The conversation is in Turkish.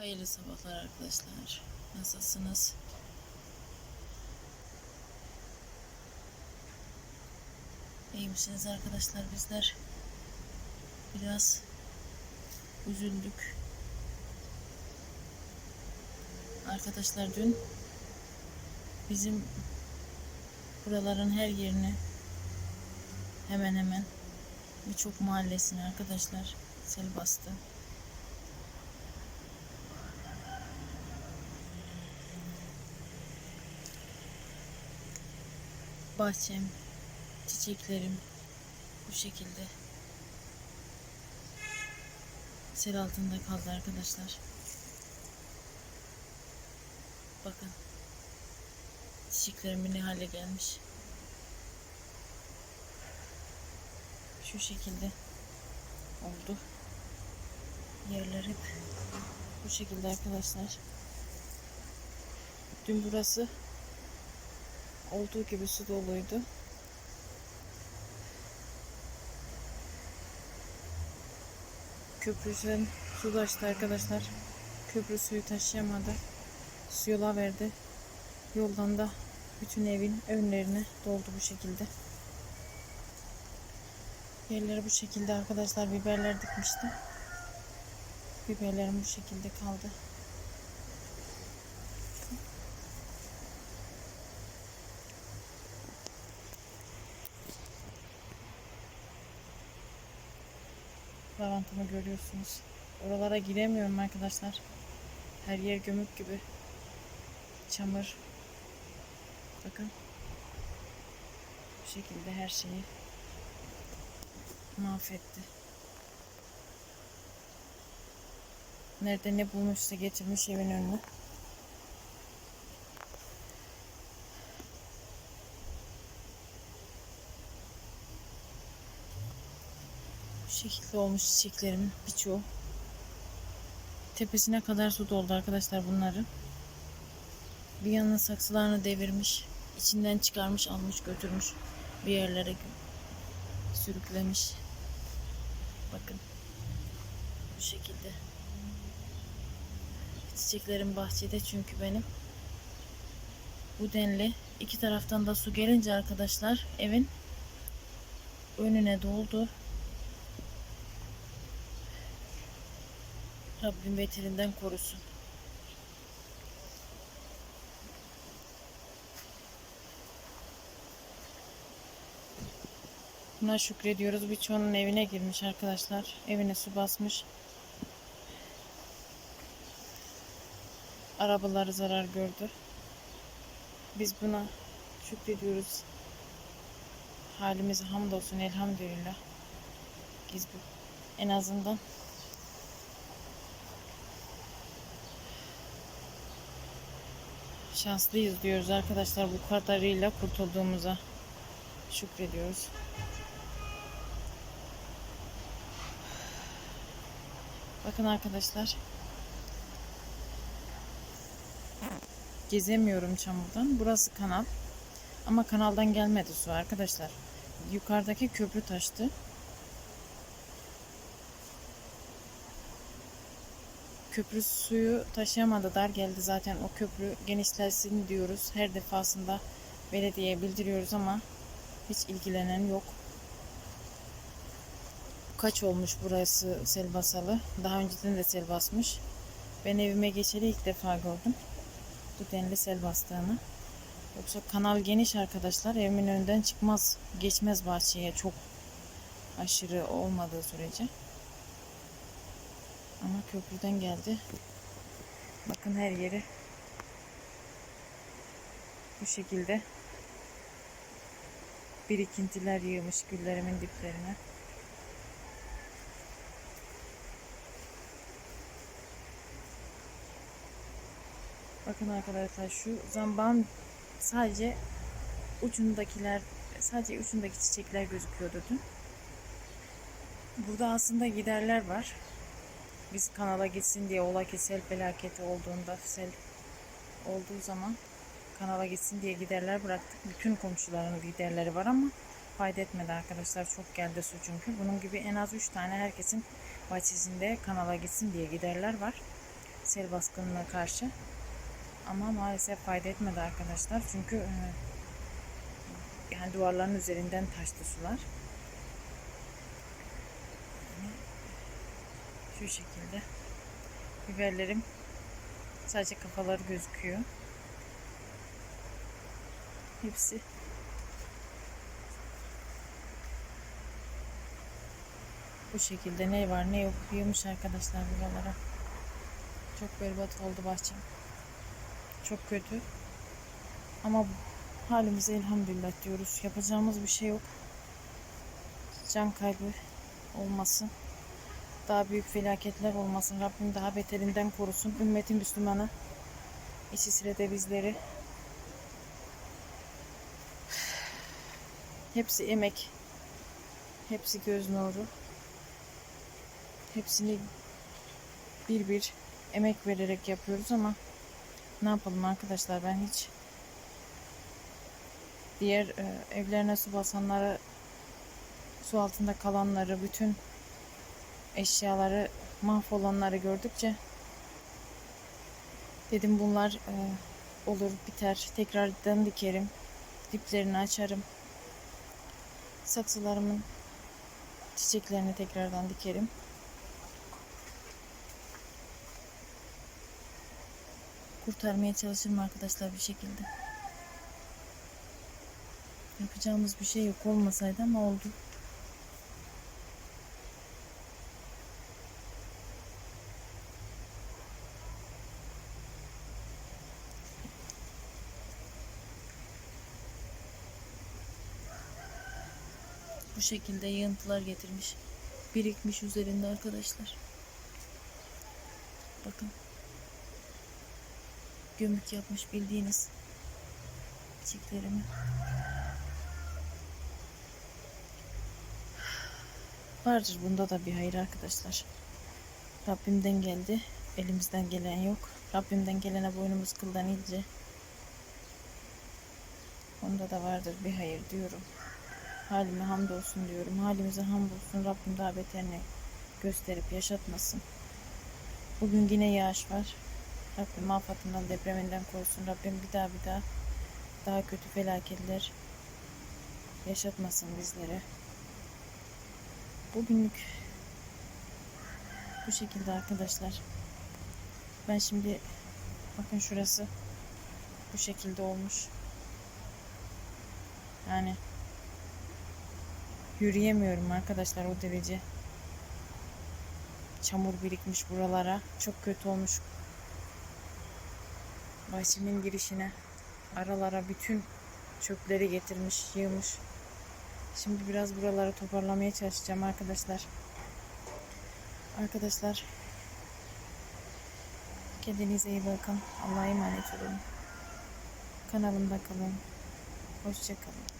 Hayırlı sabahlar arkadaşlar. Nasılsınız? İyi misiniz arkadaşlar? Bizler biraz üzüldük. Arkadaşlar dün bizim buraların her yerini hemen hemen birçok mahallesini arkadaşlar sel bastı. Bahçem, çiçeklerim bu şekilde sel altında kaldı arkadaşlar. Bakın çiçeklerim ne hale gelmiş. Şu şekilde oldu. Yerler hep bu şekilde arkadaşlar. Dün burası olduğu gibi su doluydu. Köprüden su taştı arkadaşlar. Köprü suyu taşıyamadı. Su yola verdi. Yoldan da bütün evin önlerine doldu bu şekilde. Yerleri bu şekilde arkadaşlar biberler dikmişti. Biberlerim bu şekilde kaldı. Lavantımı görüyorsunuz. Oralara giremiyorum arkadaşlar. Her yer gömük gibi. Çamur. Bakın. Bu şekilde her şeyi mahvetti. Nerede ne bulmuşsa getirmiş evin önüne. Şekilde olmuş çiçeklerimin birçoğu. Tepesine kadar su doldu arkadaşlar bunların. Bir yanına saksılarını devirmiş. içinden çıkarmış almış götürmüş. Bir yerlere sürüklemiş. Bakın. Bu şekilde. Çiçeklerim bahçede çünkü benim. Bu denli. iki taraftan da su gelince arkadaşlar evin önüne doldu. Rabbim beterinden korusun. Buna şükrediyoruz. Birçoğunun evine girmiş arkadaşlar. Evine su basmış. Arabaları zarar gördü. Biz buna şükrediyoruz. Halimize hamdolsun elhamdülillah. Biz bu en azından şanslıyız diyoruz arkadaşlar bu kadarıyla kurtulduğumuza şükrediyoruz. Bakın arkadaşlar. Gezemiyorum çamurdan. Burası kanal. Ama kanaldan gelmedi su arkadaşlar. Yukarıdaki köprü taştı. Köprü suyu taşıyamadı dar geldi zaten o köprü genişlesin diyoruz. Her defasında belediyeye bildiriyoruz ama hiç ilgilenen yok. Kaç olmuş burası sel basalı. Daha önceden de sel basmış. Ben evime geçeli ilk defa gördüm. Bu denli sel bastığını. Yoksa kanal geniş arkadaşlar. Evimin önünden çıkmaz. Geçmez bahçeye çok aşırı olmadığı sürece. Ama köprüden geldi. Bakın her yeri bu şekilde birikintiler yığmış güllerimin diplerine. Bakın arkadaşlar şu zambağın sadece ucundakiler sadece ucundaki çiçekler gözüküyordu dün. Burada aslında giderler var. Biz kanala gitsin diye ola ki sel felaketi olduğunda sel olduğu zaman kanala gitsin diye giderler bıraktık. Bütün komşuların giderleri var ama fayda etmedi arkadaşlar. Çok geldi su çünkü. Bunun gibi en az 3 tane herkesin bahçesinde kanala gitsin diye giderler var. sel baskınına karşı. Ama maalesef fayda etmedi arkadaşlar. Çünkü e, yani duvarların üzerinden taştı sular. Şu şekilde biberlerim sadece kafaları gözüküyor. Hepsi bu şekilde ne var ne yok yığmış arkadaşlar buralara. Çok berbat oldu bahçem. Çok kötü. Ama halimize elhamdülillah diyoruz. Yapacağımız bir şey yok. Can kaybı olmasın. Daha büyük felaketler olmasın. Rabbim daha beterinden korusun. Ümmetin Müslümanı. İşi sırada bizleri. Hepsi emek. Hepsi göz nuru. Hepsini bir bir emek vererek yapıyoruz ama ne yapalım arkadaşlar ben hiç diğer e, evlerine su basanları su altında kalanları bütün eşyaları mahvolanları gördükçe dedim bunlar e, olur biter tekrardan dikerim diplerini açarım saksılarımın çiçeklerini tekrardan dikerim kurtarmaya çalışırım arkadaşlar bir şekilde. Yapacağımız bir şey yok olmasaydı ama oldu. Bu şekilde yığıntılar getirmiş. Birikmiş üzerinde arkadaşlar. Bakın gömük yapmış bildiğiniz çiçeklerimi. Vardır bunda da bir hayır arkadaşlar. Rabbimden geldi. Elimizden gelen yok. Rabbimden gelene boynumuz kıldan ince. Onda da vardır bir hayır diyorum. Halime hamdolsun diyorum. Halimize hamdolsun. Rabbim daha beterini gösterip yaşatmasın. Bugün yine yağış var. Rabbim afatından depreminden korusun. Rabbim bir daha bir daha daha kötü felaketler yaşatmasın bizlere. Bugünlük bu şekilde arkadaşlar. Ben şimdi bakın şurası bu şekilde olmuş. Yani yürüyemiyorum arkadaşlar o derece. Çamur birikmiş buralara. Çok kötü olmuş bahçemin girişine aralara bütün çöpleri getirmiş, yığmış. Şimdi biraz buraları toparlamaya çalışacağım arkadaşlar. Arkadaşlar kendinize iyi bakın. Allah'a emanet olun. Kanalımda kalın. Hoşçakalın.